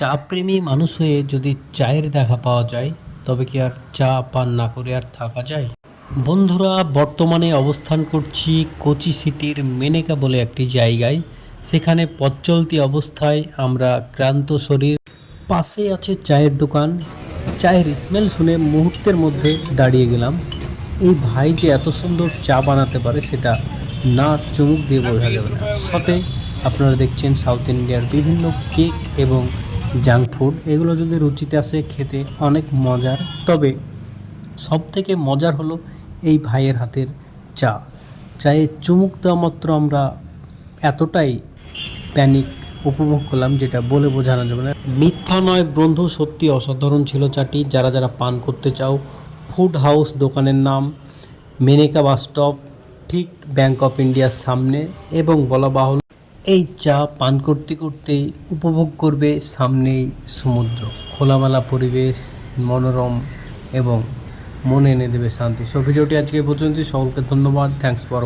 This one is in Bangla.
চা প্রেমী মানুষ হয়ে যদি চায়ের দেখা পাওয়া যায়, তবে কি আর চা পান না করে আর থাকা যায়? বন্ধুরা, বর্তমানে অবস্থান করছি কোচি সিটির মেনেকা বলে একটি জায়গায়। সেখানে পথ অবস্থায় আমরা ক্লান্ত শরীর, পাশে আছে চায়ের দোকান। চায়ের স্মেল শুনে মুহূর্তের মধ্যে দাঁড়িয়ে গেলাম। এই ভাই যে এত সুন্দর চা বানাতে পারে, সেটা না চুমুক দিয়ে বোঝা যাবে না। সাথে আপনারা দেখছেন সাউথ ইন্ডিয়ার বিভিন্ন কেক এবং জাঙ্ক ফুড এগুলো যদি রুচিতে আসে খেতে, অনেক মজার। তবে সব থেকে মজার হলো এই ভাইয়ের হাতের চা। চায়ে চুমুক দেওয়া মাত্র আমরা এতটাই প্যানিক উপভোগ করলাম, যেটা বলে বোঝানো যাবে না। মিথ্যা নয়, বন্ধু, সত্যি অসাধারণ ছিল চাটি। যারা যারা পান করতে চাও ফুড হাউস দোকানের নাম, মেনেকা বাস স্টপ, ঠিক ব্যাংক অফ ইন্ডিয়ার সামনে, এবং বলা বাহুল এই চা পান করতে করতে উপভোগ করবে সামনেই সমুদ্র। খোলামেলা পরিবেশ, মনোরম এবং মনে এনে দেবে শান্তি। সো ভিডিওটি আজকে পর্যন্ত সকলকে ধন্যবাদ। Thanks for